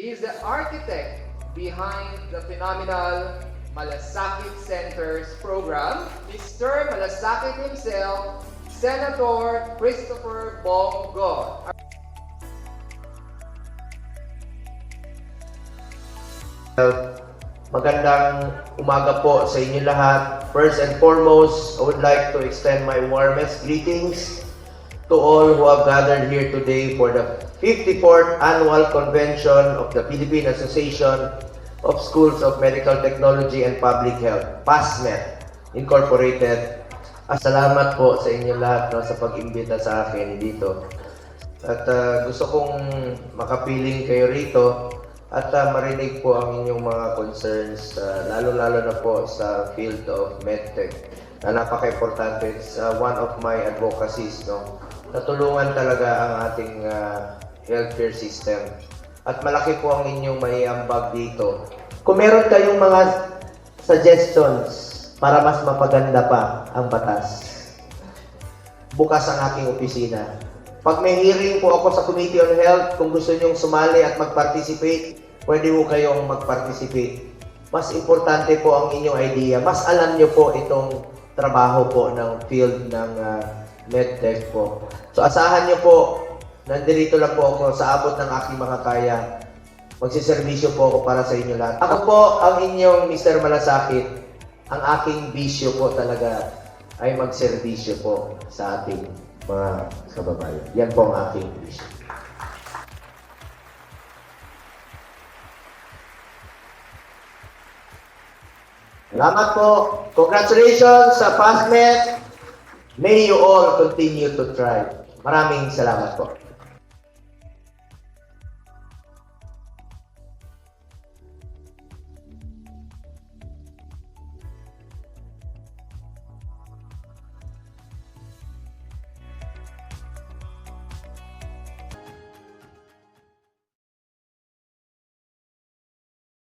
He is the architect behind the phenomenal Malasakit Centers program. Mr. Malasakit himself, Senator Christopher Bongo. Magandang umaga po sa inyo lahat. First and foremost, I would like to extend my warmest greetings to all who have gathered here today for the 54th Annual Convention of the Philippine Association of Schools of Medical Technology and Public Health, PASMET Incorporated. Ah, Salamat po sa inyo lahat no, sa pag-imbita sa akin dito. At ah, gusto kong makapiling kayo rito at ah, marinig po ang inyong mga concerns, ah, lalo-lalo na po sa field of medtech na napaka-importante. It's ah, one of my advocacies, no? Natulungan talaga ang ating ah, healthcare system. At malaki po ang inyong maiambag dito. Kung meron kayong mga suggestions para mas mapaganda pa ang batas, bukas ang aking opisina. Pag may hearing po ako sa Committee on Health, kung gusto nyong sumali at mag-participate, pwede po kayong mag-participate. Mas importante po ang inyong idea. Mas alam nyo po itong trabaho po ng field ng uh, medtech po. So asahan nyo po, nandirito lang po ako sa abot ng aking mga kaya. Magsiservisyo po ako para sa inyo lahat. Ako po ang inyong Mr. Malasakit. Ang aking bisyo po talaga ay magserbisyo po sa ating mga kababayan. Yan po ang aking bisyo. Salamat po. Congratulations sa PASMET. May you all continue to try. Maraming salamat po.